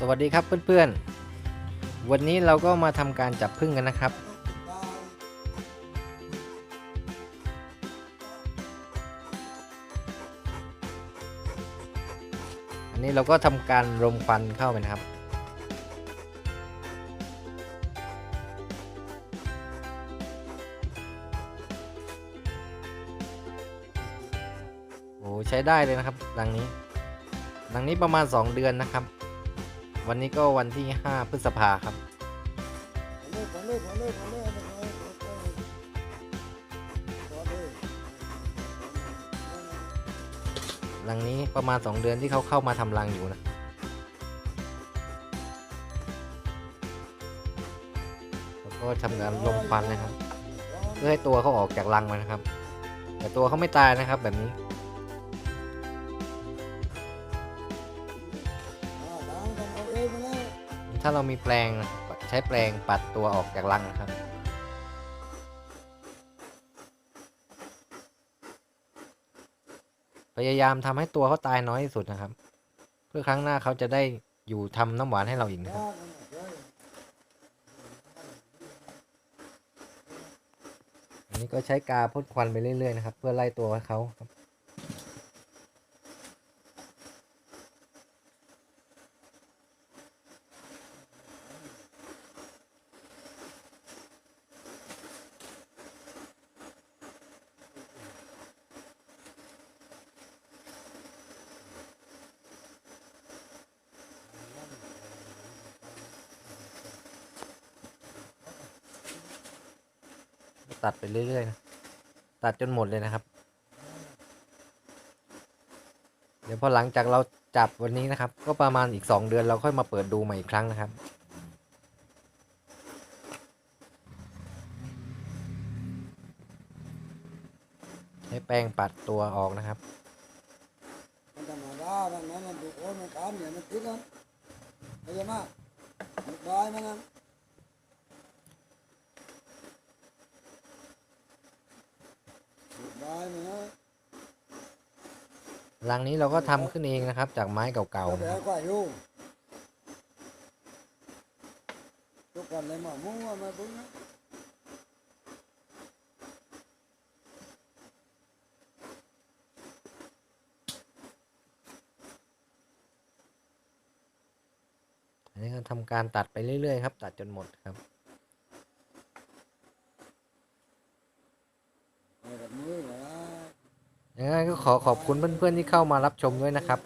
สวัสดีครับเพื่อนๆ วันนี้เราก็มาทำการจับพึ่งกันนะครับ อันนี้เราก็ทำการรมควันเข้าไปนะครับ โอ้ใช้ได้เลยนะครับรังนี้รังนี้ประมาณ 2 เดือนนะครับ วันนี้ก็วันที่ 5 พฤษภาครับรังนี้ประมาณ 2 เดือนที่เขาเข้ามาทำรังอยู่นะแล้วก็ทำการลมควันนะครับ เพื่อให้ตัวเขาออกจากรังมานะครับ แต่ตัวเขาไม่ตายนะครับแบบนี้ ถ้าเรามีแปลงใช้แปลงปัดตัวออกจากรังนะครับ พยายามทำให้ตัวเขาตายน้อยที่สุดนะครับ เพื่อครั้งหน้าเขาจะได้อยู่ทำน้ำหวานให้เราอีกนะครับอันนี้ก็ใช้กาพ่นควันไปเรื่อยๆนะครับ เพื่อไล่ตัวเขาครับ ตัดไปเรื่อยๆนะตัดจนหมดเลยนะครับ เดี๋ยวพอหลังจากเราจับวันนี้นะครับ ก็ประมาณอีก 2 เดือนเราค่อยมาเปิดดูใหม่อีกครั้งนะครับ ใช้แป้งปัดตัวออกนะครับมัน รรมดาบางนั้นมันดูโอ้ยมันการเนี่ยมันติดแล้วเข้าใจไหมมันบายมันนั้นบายมันนะรังนี้เราก็ทำขึ้นเองนะครับ จากไม้เก่าๆนะคบรับกว่าอยู่ทุกคนเลยมามุ่งว่ามาบุ้งนะอันนี้ก็ทำการตัดไปเรื่อยๆครับ ตัดจนหมดครับ ยังไงก็ขอขอบคุณเพื่อนๆที่เข้ามารับชมด้วยนะครับ